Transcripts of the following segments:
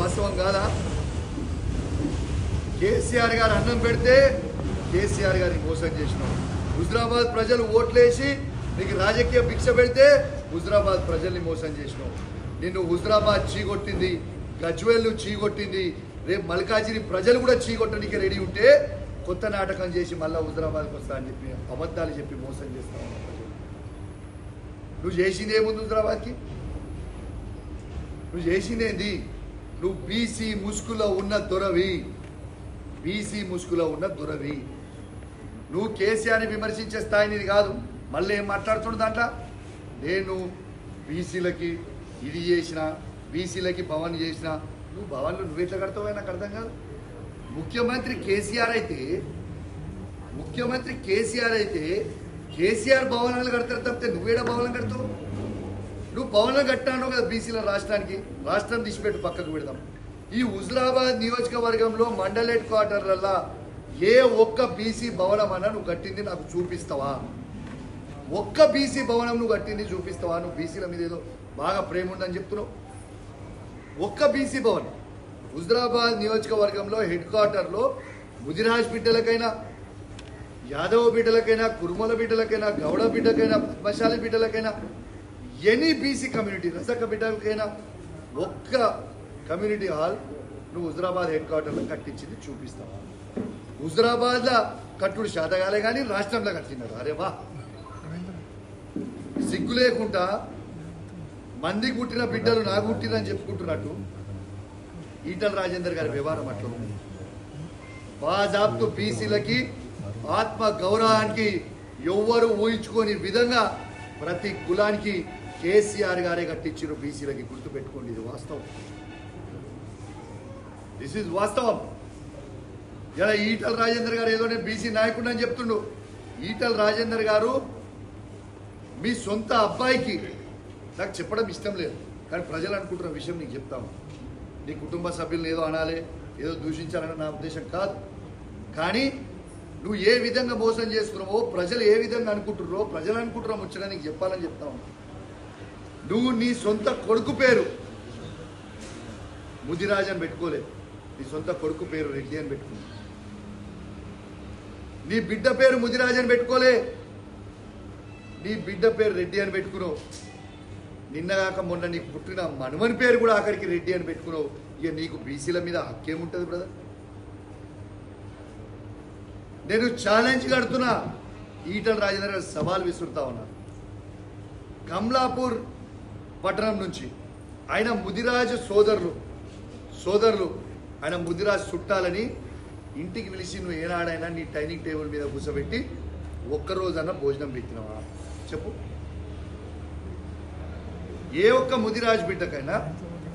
వాస్తవం కాదా? కేసీఆర్ గారు అన్నం పెడితే కేసీఆర్ గారిని మోసం చేసినావు హుజరాబాద్ ప్రజలు ఓట్లేసి నీకు రాజకీయ భిక్ష పెడితే హుజరాబాద్ ప్రజల్ని మోసం చేసినావు నిన్ను హుజరాబాద్ చీకొట్టింది గజ్వేల్ చీకొట్టింది రేపు మల్కాజిరి ప్రజలు కూడా చీకొట్టడానికి రెడీ ఉంటే కొత్త నాటకం చేసి మళ్ళా హుజరాబాద్కి వస్తా అని చెప్పి అబద్ధాలు చెప్పి మోసం చేస్తా ఉన్నావు ప్రజలు. నువ్వు చేసింది ఏముంది హుజరాబాద్కి? నువ్వు చేసిందేంది నువ్వు బీసీ ముసుగులో ఉన్న దొరవి. బీసీ ముసుగులో ఉన్న దొరవి. నువ్వు కేసీఆర్ని విమర్శించే స్థాయి నీది కాదు. మళ్ళీ ఏం మాట్లాడుతుండు దాంట్లో? నేను బీసీలకి ఇది చేసిన బీసీలకి భవన్ చేసిన నువ్వు భవన్లు నువ్వు ఎట్లా కడతావో నాకు అర్థం కాదు. ముఖ్యమంత్రి కేసీఆర్ అయితే ముఖ్యమంత్రి కేసీఆర్ అయితే కేసీఆర్ భవనాలు కడతారు తప్పితే నువ్వేడా భవనం కడతావు? నువ్వు భవనం కట్టాను కదా బీసీల రాష్ట్రానికి? రాష్ట్రం తీసిపెట్టు పక్కకు పెడదాం. ఈ హుజరాబాద్ నియోజకవర్గంలో మండల్ హెడ్ క్వార్టర్లల్లా ఏ ఒక్క బీసీ భవనం అన్నా నువ్వు కట్టింది నాకు చూపిస్తావా? ఒక్క బీసీ భవనం నువ్వు కట్టింది చూపిస్తావా? నువ్వు బీసీల మీద ఏదో బాగా ప్రేమ ఉందని చెప్తున్నావు. ఒక్క బీసీ భవన్. హుజరాబాద్ నియోజకవర్గంలో హెడ్ క్వార్టర్లో ముదిరాజ్ బిడ్డలకైనా యాదవ బిడ్డలకైనా కురుమల బిడ్డలకైనా గౌడ బిడ్డకైనా పద్మశాలి బిడ్డలకైనా ఎనీ బీసీ కమ్యూనిటీ రసక బిడ్డలకైనా ఒక్క కమ్యూనిటీ హాల్ నువ్వు హుజరాబాద్ హెడ్ క్వార్టర్లో కట్టించింది చూపిస్తావా? హుజరాబాద్లో కట్టుడు శాతగాలే కానీ రాష్ట్రంలో కట్టినారు అరే వా. సిగ్గు లేకుండా మంది కుట్టిన బిడ్డలు నా కుట్టినని చెప్పుకుంటున్నట్టు ఈటల రాజేందర్ గారి వ్యవహారం అట్లా ఉంది. బాజాబ్తు బీసీలకి ఆత్మ గౌరవానికి ఎవ్వరు ఊహించుకోని విధంగా ప్రతి కులానికి కేసీఆర్ గారే కట్టించారు బీసీలకి గుర్తుపెట్టుకోండి ఇది వాస్తవం. దిస్ ఈజ్ వాస్తవం. ఇలా ఈటల రాజేందర్ గారు ఏదో నేను బీసీ నాయకుడు అని చెప్తుండు. ఈటల రాజేందర్ గారు మీ సొంత అబ్బాయికి నాకు చెప్పడం ఇష్టం లేదు కానీ ప్రజలు అనుకుంటున్న విషయం నీకు చెప్తాము నీ కుటుంబ సభ్యులను ఏదో అనాలి ఏదో దూషించాలని నా ఉద్దేశం కాదు. కానీ నువ్వు ఏ విధంగా మోసం చేస్తున్నావో ప్రజలు ఏ విధంగా అనుకుంటున్నారో ప్రజలు అనుకుంటున్నాం ముచ్చట నీకు చెప్పాలని చెప్తా నువ్వు నీ సొంత కొడుకు పేరు. ముదిరాజ్ అని పెట్టుకోలేదు. నీ సొంత కొడుకు పేరు రెడ్డి అని పెట్టుకున్నావు. నీ బిడ్డ పేరు ముదిరాజ్ అని పెట్టుకోలే. నీ బిడ్డ పేరు రెడ్డి అని పెట్టుకున్నావు. నిన్నగాక మొన్న నీకు పుట్టిన మనుమని పేరు కూడా ఆఖరికి రెడ్డి అని పెట్టుకున్నావు. ఇక నీకు బీసీల మీద హక్కేముంటుంది బ్రదర్? నేను ఛాలెంజ్ కడుతున్నా. ఈటల రాజేంద్ర గారు సవాల్ విసురుతా ఉన్నా కమలాపూర్ పట్టణం నుంచి. ఆయన ముదిరాజు సోదరులు. సోదరులు. ఆయన ముదిరాజు చుట్టాలని ఇంటికి పిలిచి నువ్వు ఏనాడైనా నీ డైనింగ్ టేబుల్ మీద కూర్చోబెట్టి ఒక్కరోజన్నా భోజనం పెట్టినవా? చెప్పు. ఏ ఒక్క ముదిరాజు బిడ్డకైనా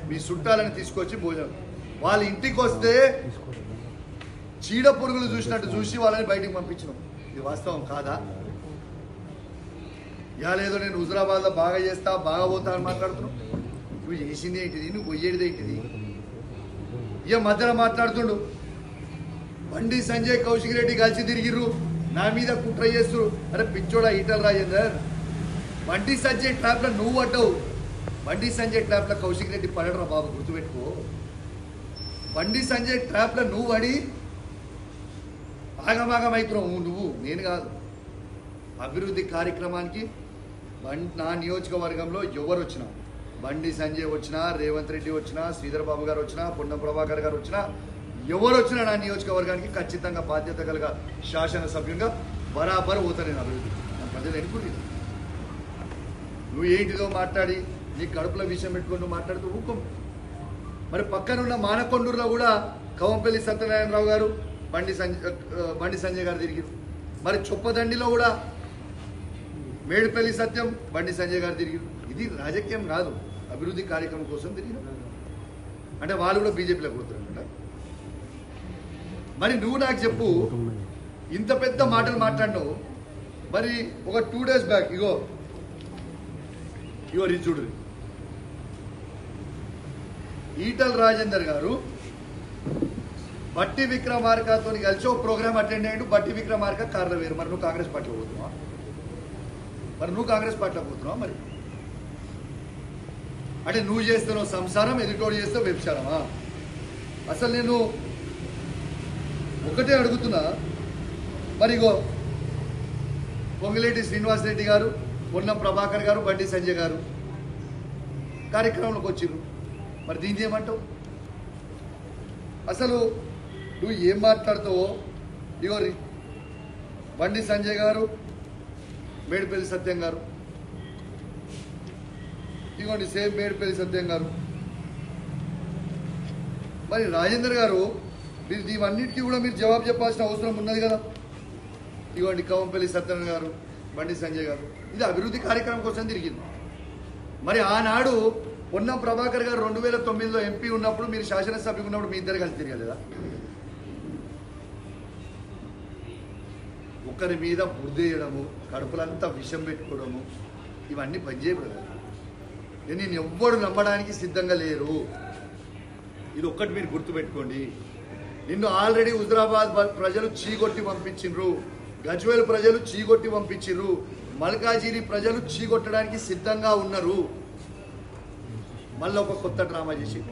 మీ చుట్టాలని తీసుకొచ్చి భోజనం. వాళ్ళ ఇంటికి వస్తే చీడ పురుగులు చూసినట్టు చూసి వాళ్ళని బయటికి పంపించినాం. ఇది వాస్తవం కాదా? ఇవాళ ఏదో నేను హుజరాబాద్లో బాగా చేస్తా బాగా పోతా అని మాట్లాడుతున్నావు? నువ్వు చేసింది ఏంటిది? నువ్వు పోయేది ఏంటిది? ఇక మధ్యలో మాట్లాడుతుండు? బండి సంజయ్ కౌశిక్ రెడ్డి కలిసి తిరిగిర్రు. నా మీద కుట్ర చేస్తురు అరే పిచ్చోడా ఈటల్ రాజేందర్. బండి సంజయ్ ట్రాప్లో నువ్వు పడ్డావు. బండి సంజయ్ ట్రాప్లో కౌశిక్ రెడ్డి పడడరా బాబు గుర్తుపెట్టుకో. బండి సంజయ్ ట్రాప్లో నువ్వు పడి ఆగమాగం అవుతున్నావు నువ్వు. నేను కాదు. అభివృద్ధి కార్యక్రమానికి బండి నా నియోజకవర్గంలో ఎవరు వచ్చినా బండి సంజయ్ వచ్చినా రేవంత్ రెడ్డి వచ్చినా శ్రీధర్ బాబు గారు వచ్చినా పొన్నం ప్రభాకర్ గారు వచ్చినా ఎవరు వచ్చినా నా నియోజకవర్గానికి ఖచ్చితంగా బాధ్యత కలిగ శాసనసభ్యునిగా బరాబర్ పోతాను నేను అభివృద్ధి. నా ప్రజలు ఎన్నుకుంది నువ్వు ఏంటిదో మాట్లాడి నీ కడుపులో విషయం పెట్టుకొని నువ్వు మాట్లాడుతూ ఊకం మరి పక్కనున్న మానకొండూరులో కూడా కవంపల్లి సత్యనారాయణరావు గారు బండి సంజయ్ బండి సంజయ్ గారు తిరిగి మరి చొప్పదండిలో కూడా మేడిపల్లి సత్యం బండి సంజయ్ గారు తిరిగి ఇది రాజకీయం కాదు. అభివృద్ధి కార్యక్రమం కోసం తిరిగి అంటే వాళ్ళు కూడా బీజేపీలో పోతారంట మరి నువ్వు నాకు చెప్పు ఇంత పెద్ద మాటలు మాట్లాడినావు. మరి ఒక టూ డేస్ బ్యాక్ ఇగో ఇగో ఇది చూడు. ఈటల్ రాజేందర్ గారు బట్టి విక్రమార్కతో కలిసి ఒక ప్రోగ్రామ్ అటెండ్ అయ్యాడు. బట్టి విక్రమార్క కార్ల వేరు. మరి నువ్వు కాంగ్రెస్ పార్టీలో పోతున్నావా? మరి నువ్వు కాంగ్రెస్ పార్టీలో పోతున్నావా మరి? అంటే నువ్వు చేస్తున్నావు సంసారం ఎదుటోడు చేస్తే వ్యభిచారమా? అసలు నేను ఒకటే అడుగుతున్నా. మరిగో పొంగిలేటి శ్రీనివాసరెడ్డి గారు పొన్నం ప్రభాకర్ గారు బండి సంజయ్ గారు కార్యక్రమంలోకి వచ్చిర్రు. మరి దీన్ని ఏమంటావు? అసలు నువ్వు ఏం మాట్లాడుతావో? ఇగో బండి సంజయ్ గారు మేడిపల్లి సత్యం గారు. ఇదిగోండి సేమ్ మేడిపల్లి సత్యం గారు. మరి రాజేందర్ గారు మీరు దీవన్నిటికీ కూడా మీరు జవాబు చెప్పాల్సిన అవసరం ఉన్నది కదా. ఇదిగోండి కవంపల్లి సత్యనారాయణ గారు బండి సంజయ్ గారు. ఇది అభివృద్ధి కార్యక్రమం కోసం తిరిగింది. మరి ఆనాడు పొన్నం ప్రభాకర్ గారు రెండు వేల తొమ్మిదిలో ఎంపీ ఉన్నప్పుడు మీరు శాసనసభ్యులు ఉన్నప్పుడు మీ ఇద్దరు కలిసి తిరగలేదా? ఒకరి మీద బుర్దేయడము కడుపులంతా విషం పెట్టుకోవడము ఇవన్నీ పనిచేయకూడదు. నేను ఎవ్వరు నమ్మడానికి సిద్ధంగా లేరు. ఇది ఒక్కటి మీరు గుర్తుపెట్టుకోండి. నిన్ను ఆల్రెడీ హుజరాబాద్ ప్రజలు చీకొట్టి పంపించిండ్రు గజ్వేల్ ప్రజలు చీకొట్టి పంపించిండ్రు మల్కాజిరి ప్రజలు చీకొట్టడానికి సిద్ధంగా ఉన్నారు. మళ్ళీ ఒక కొత్త డ్రామా చేసి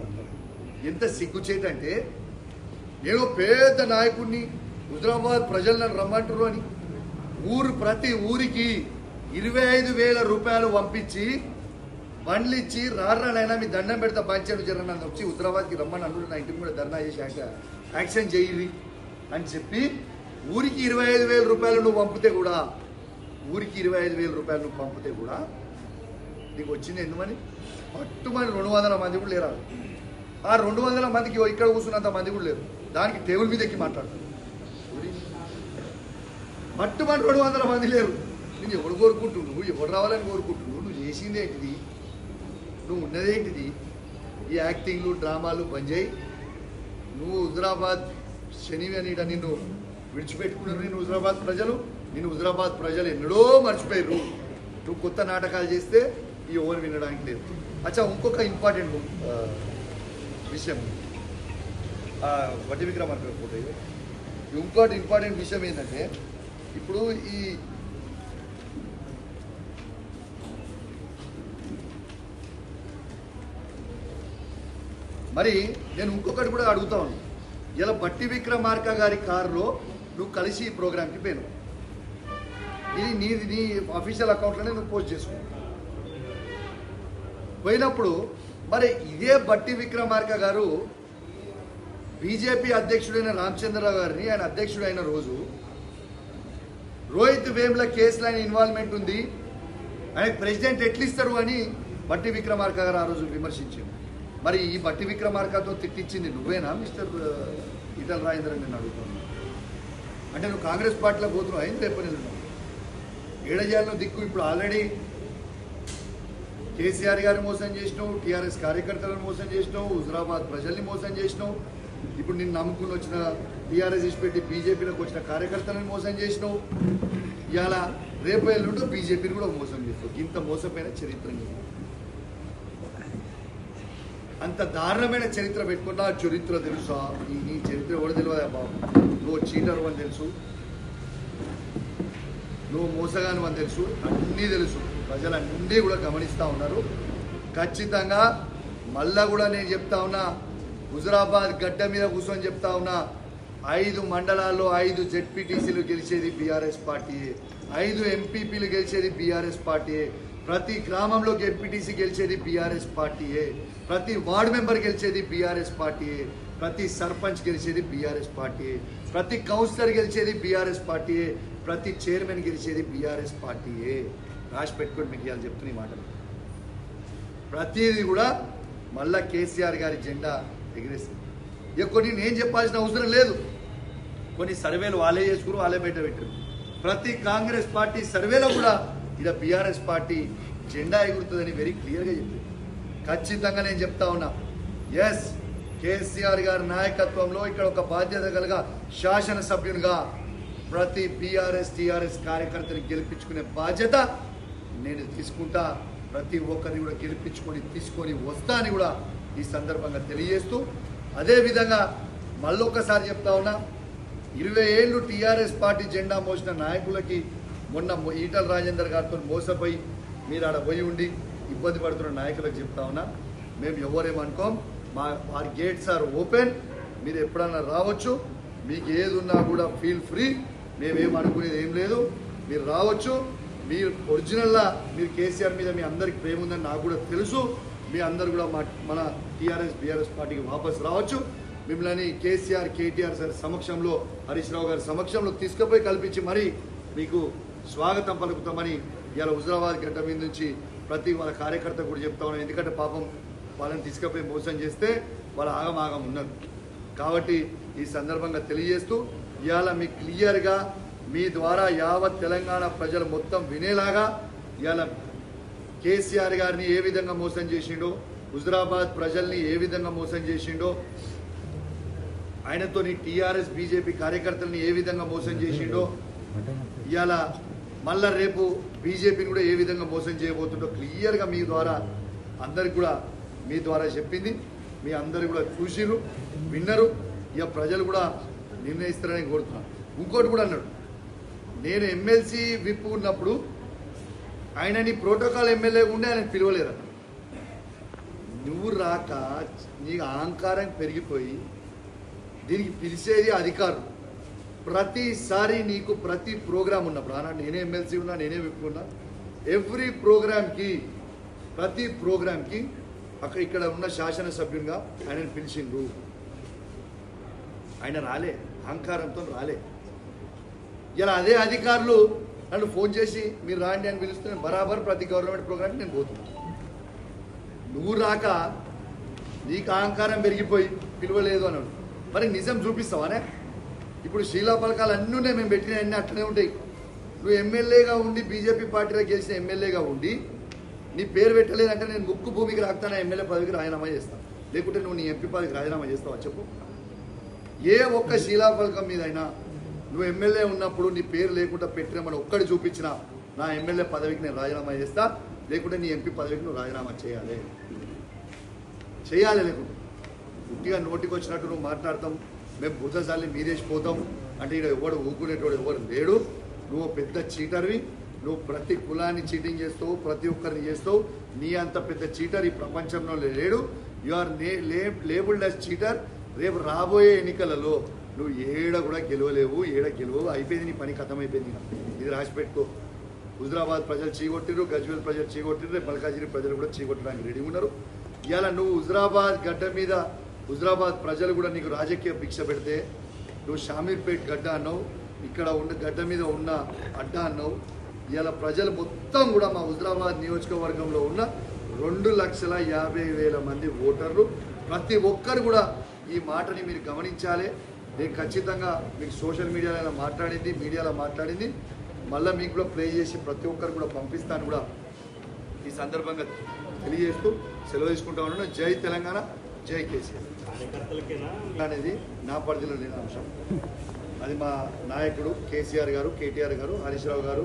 ఎంత సిగ్గుచేటంటే నేను పెద్ద నాయకుడిని హుజరాబాద్ ప్రజలు నన్ను రమ్మంటారు అని. ఊరు ప్రతి ఊరికి ఇరవై ఐదు వేల రూపాయలు పంపించి బండ్లు ఇచ్చి రారానైనా మీ దండం పెడతా పంచాను జరగనని వచ్చి హుజరాబాద్కి రమ్మని అన్నుడు. నా ఇంటికి కూడా ధర్నా చేశాక యాక్షన్ చేయి అని చెప్పి ఊరికి ఇరవై ఐదు వేల రూపాయలు నువ్వు పంపితే కూడా ఊరికి ఇరవై ఐదు వేల రూపాయలు నువ్వు పంపితే కూడా నీకు వచ్చింది ఎందుమని పట్టుమని రెండు వందల మంది కూడా లేరా? ఆ రెండు వందల మందికి ఇక్కడ కూర్చున్నంత మంది కూడా లేరు. దానికి టేబుల్ మీద ఎక్కి మాట్లాడుతుంది పట్టుమని రెండు వందల మంది లేరు. నేను ఎవడు కోరుకుంటున్నావు? ఎవడు రావాలని కోరుకుంటున్నావు? నువ్వు చేసింది ఏంటిది? నువ్వు ఉన్నదేంటిది ఈ యాక్టింగ్లు డ్రామాలు బంద్ చేయి. నువ్వు హుజరాబాద్ శనివి అని నిన్ను విడిచిపెట్టుకున్నారు నేను హుజరాబాద్ ప్రజలు. నేను హుజరాబాద్ ప్రజలు ఎన్నడో మర్చిపోయారు నువ్వు కొత్త నాటకాలు చేస్తే ఈ ఓవర్ వినడానికి లేదు. అచ్చా ఇంకొక ఇంపార్టెంట్ విషయం. ఆ, వడ్డీ విక్రమార్క ఇంకోటి ఇంపార్టెంట్ విషయం ఏంటంటే ఇప్పుడు ఈ మరి నేను ఇంకొకటి కూడా అడుగుతా ఉన్నాను ఇలా బట్టి విక్రమార్క గారి కారులో నువ్వు కలిసి ఈ ప్రోగ్రామ్కి పోయాను ఇది నీది నీ అఫీషియల్ అకౌంట్లోనే నువ్వు పోస్ట్ చేసుకో పోయినప్పుడు మరి ఇదే బట్టి విక్రమార్క గారు బీజేపీ అధ్యక్షుడైన రామచంద్రరావు గారిని ఆయన అధ్యక్షుడైన రోజు రోహిత్ వేమ్ల కేసులో ఆయన ఇన్వాల్వ్మెంట్ ఉంది. ఆయన ప్రెసిడెంట్ ఎట్లిస్తారు అని బట్టి విక్రమార్క గారు ఆ రోజు విమర్శించింది మరి ఈ బట్టి విక్రమార్కతో తిట్టించింది నువ్వేనా మిస్టర్ ఈటల రాజేంద్ర నేను అడుగుతున్నాను. అంటే నువ్వు కాంగ్రెస్ పార్టీలో పోతున్నావు అయింది రేపు నేను ఏడజాలను దిక్కు ఇప్పుడు ఆల్రెడీ కేసీఆర్ గారిని మోసం చేసినావు టీఆర్ఎస్ కార్యకర్తలను మోసం చేసినావు హుజరాబాద్ ప్రజల్ని మోసం చేసినావు. ఇప్పుడు నిన్ను నమ్ముకుని వచ్చిన టీఆర్ఎస్ ఇచ్చిపెట్టి బీజేపీలోకి వచ్చిన కార్యకర్తలను మోసం చేసినావు. ఇవాళ రేపు ఎల్లుంటూ బీజేపీని కూడా మోసం చేస్తావు. ఇంత మోసపోయిన చరిత్ర అంత దారుణమైన చరిత్ర పెట్టుకున్నా చరిత్ర తెలుసా? నీ నీ చరిత్ర కూడా తెలియదా బాబు నువ్వు చీటర్ అని తెలుసు. నువ్వు మోసగాను అని తెలుసు. అన్నీ తెలుసు. ప్రజలన్నీ కూడా గమనిస్తూ ఉన్నారు. ఖచ్చితంగా మళ్ళా కూడా నేను చెప్తా ఉన్నా హుజరాబాద్ గడ్డ మీద కూర్చొని చెప్తా ఉన్నా ఐదు మండలాల్లో ఐదు జెడ్పీటీసీలు గెలిచేది బీఆర్ఎస్ పార్టీయే ఐదు ఎంపీపీలు గెలిచేది బీఆర్ఎస్ పార్టీయే ప్రతి గ్రామంలో ఎంపీటీసీ గెలిచేది బీఆర్ఎస్ పార్టీయే ప్రతి వార్డు మెంబర్ గెలిచేది బీఆర్ఎస్ పార్టీయే ప్రతి సర్పంచ్ గెలిచేది బీఆర్ఎస్ పార్టీయే ప్రతి కౌన్సిలర్ గెలిచేది బీఆర్ఎస్ పార్టీయే ప్రతి చైర్మన్ గెలిచేది బీఆర్ఎస్ పార్టీయే రాసి పెట్టుకొని మీకు ఇవాళ చెప్తున్న మాటలు. ప్రతిదీ కూడా మళ్ళా కేసీఆర్ గారి జెండా. ఎగిరేస్తుంది ఇక కొన్ని నేను చెప్పాల్సిన అవసరం లేదు. కొన్ని సర్వేలు వాళ్ళే చేసుకుని వాళ్ళే బయట పెట్టారు ప్రతి కాంగ్రెస్ పార్టీ సర్వేలో కూడా ఇలా బీఆర్ఎస్ పార్టీ జెండా ఎగురుతుందని వెరీ క్లియర్గా చెప్పింది ఖచ్చితంగా నేను చెప్తా ఉన్నా. ఎస్ కేసీఆర్ గారి నాయకత్వంలో ఇక్కడ ఒక బాధ్యత కలగా శాసనసభ్యునిగా ప్రతి బీఆర్ఎస్ టీఆర్ఎస్ కార్యకర్తని గెలిపించుకునే బాధ్యత నేను తీసుకుంటా. ప్రతి ఒక్కరిని కూడా గెలిపించుకొని తీసుకొని వస్తా అని కూడా ఈ సందర్భంగా తెలియజేస్తూ అదేవిధంగా మళ్ళొక్కసారి చెప్తా ఉన్నా ఇరవై ఏళ్ళు టీఆర్ఎస్ పార్టీ జెండా మోసిన నాయకులకి మొన్న ఈటల రాజేందర్ గారితో మోసపోయి మీరు ఆడ పోయి ఉండి ఇబ్బంది పడుతున్న నాయకులకు చెప్తా ఉన్నా మేము ఎవరేమనుకోం మా ఆర్ గేట్స్ ఆర్ ఓపెన్ మీరు ఎప్పుడన్నా రావచ్చు మీకు ఏది ఉన్నా కూడా ఫీల్ ఫ్రీ మేమేం అనుకునేది ఏం లేదు మీరు రావచ్చు మీరు ఒరిజినల్లా మీరు కేసీఆర్ మీద మీ అందరికి ప్రేమ ఉందని నాకు కూడా తెలుసు మీ అందరు కూడా మా మన టీఆర్ఎస్ బీఆర్ఎస్ పార్టీకి వాపస్ రావచ్చు. మిమ్మల్ని కేసీఆర్ కేటీఆర్ సార్ సమక్షంలో హరీష్ రావు గారి సమక్షంలో తీసుకుపోయి కల్పించి మరీ మీకు స్వాగతం పలుకుతామని ఇవాళ హుజరాబాద్ గడ్డ మీద నుంచి ప్రతి వాళ్ళ కార్యకర్త కూడా చెప్తా ఉన్నాను ఎందుకంటే పాపం వాళ్ళని తీసుకుపోయి మోసం చేస్తే వాళ్ళ ఆగమాగం ఉన్నారు కాబట్టి ఈ సందర్భంగా తెలియజేస్తూ ఇవాళ మీకు క్లియర్గా మీ ద్వారా యావత్ తెలంగాణ ప్రజలు మొత్తం వినేలాగా ఇవాళ కేసీఆర్ గారిని ఏ విధంగా మోసం చేసిండో హుజరాబాద్ ప్రజల్ని ఏ విధంగా మోసం చేసిండో ఆయనతోని టీఆర్ఎస్ బీజేపీ కార్యకర్తల్ని ఏ విధంగా మోసం చేసిండో ఇవాళ మళ్ళా రేపు బీజేపీని కూడా ఏ విధంగా మోసం చేయబోతుండో క్లియర్గా మీ ద్వారా అందరికి కూడా మీ ద్వారా చెప్పింది. మీ అందరు కూడా చూసిరు విన్నరు. ఇక ప్రజలు కూడా నిర్ణయిస్తారని కోరుతున్నాను. ఇంకోటి కూడా అన్నాడు నేను ఎమ్మెల్సీ విప్ ఉన్నప్పుడు ఆయన నీ ప్రోటోకాల్ ఎమ్మెల్యే ఉండే ఆయన పిలవలేరు? నువ్వు రాక నీకు అహంకారం పెరిగిపోయి దీనికి పిలిచేది అధికారులు. ప్రతిసారి నీకు ప్రతి ప్రోగ్రామ్ ఉన్నప్పుడు ఆనాడు నేనే ఎమ్మెల్సీ ఉన్నా నేనే విప్పుకున్నా ఎవ్రీ ప్రోగ్రామ్కి ప్రతి ప్రోగ్రామ్కి అక్కడ ఇక్కడ ఉన్న శాసనసభ్యునిగా ఆయనను పిలిచిండ్రు. ఆయన రాలే అహంకారంతో రాలే. ఇలా అదే అధికారులు నన్ను ఫోన్ చేసి మీరు రాండి అని పిలిస్తే బరాబర్ ప్రతి గవర్నమెంట్ ప్రోగ్రామ్కి నేను పోతున్నాను నువ్వు రాక నీకు అహంకారం పెరిగిపోయి పిలవలేదు అన్నాడు. మరి నిజం చూపిస్తావానే? ఇప్పుడు శీలా పలకాలు అన్నీ ఉన్నాయి మేము పెట్టిన అన్నీ అట్లనే ఉంటాయి. నువ్వు ఎమ్మెల్యేగా ఉండి బీజేపీ పార్టీలో గెలిచిన ఎమ్మెల్యేగా ఉండి నీ పేరు పెట్టలేదంటే నేను ముక్కు భూమికి రాకుతాను? ఎమ్మెల్యే పదవికి రాజీనామా చేస్తాను లేకుంటే నువ్వు నీ ఎంపీ పదవికి రాజీనామా చేస్తావా? చెప్పు. ఏ ఒక్క శీలాఫలకం మీదైనా నువ్వు ఎమ్మెల్యే ఉన్నప్పుడు నీ పేరు లేకుండా పెట్టినామని ఒక్కడి చూపించినా నా ఎమ్మెల్యే పదవికి నేను రాజీనామా చేస్తా లేకుంటే నీ ఎంపీ పదవికి నువ్వు రాజీనామా చేయాలి. చేయాలి లేకుంటే. గుట్టిగా నోటికి వచ్చినట్టు నువ్వు మాట్లాడతాం మేము బుద్ధసాలి మీరేసిపోతాం అంటే ఇక్కడ ఎవడు ఊకునేటోడు ఎవడు లేడు. నువ్వు పెద్ద చీటర్వి నువ్వు ప్రతి కులాన్ని చీటింగ్ చేస్తావు ప్రతి ఒక్కరిని చేస్తావు. నీ అంత పెద్ద చీటర్ ఈ ప్రపంచంలో లేడు. యు ఆర్ నే లేబుల్డ్ అస్ చీటర్ రేపు రాబోయే ఎన్నికలలో నువ్వు ఏడ కూడా గెలవలేవు ఏడ గెలవవు అయిపోయింది నీ పని కథం అయిపోయింది ఇది రాసి పెట్టుకో. హుజరాబాద్ ప్రజలు చీకొట్టిరు గజ్వేల్ ప్రజలు చీకొట్టిరు రేపు మల్కాజిరి ప్రజలు కూడా చీకొట్టడానికి రెడీ ఉన్నారు. ఇవాళ నువ్వు హుజరాబాద్ గడ్డ మీద హుజరాబాద్ ప్రజలు కూడా నీకు రాజకీయ భిక్ష పెడితే నువ్వు షామీర్పేట్ గడ్డ అన్నావు ఇక్కడ ఉన్న గడ్డ మీద ఉన్న అడ్డ అన్నావు. ఇవాళ ప్రజలు మొత్తం కూడా మా హుజరాబాద్ నియోజకవర్గంలో ఉన్న రెండు లక్షల యాభై వేల మంది ఓటర్లు. ప్రతి ఒక్కరు కూడా ఈ మాటని మీరు గమనించాలి. నేను ఖచ్చితంగా మీకు సోషల్ మీడియాలో మాట్లాడింది మీడియాలో మాట్లాడింది. మళ్ళీ మీకు కూడా ప్లే చేసి ప్రతి ఒక్కరు కూడా పంపిస్తాను కూడా ఈ సందర్భంగా తెలియజేస్తూ సెలవు తీసుకుంటా ఉన్నాను. జై తెలంగాణ జై కేసీఆర్. అనేది నా పరిధిలో లేని అంశం. అది మా నాయకుడు కేసీఆర్ గారు కేటీఆర్ గారు హరీష్ రావు గారు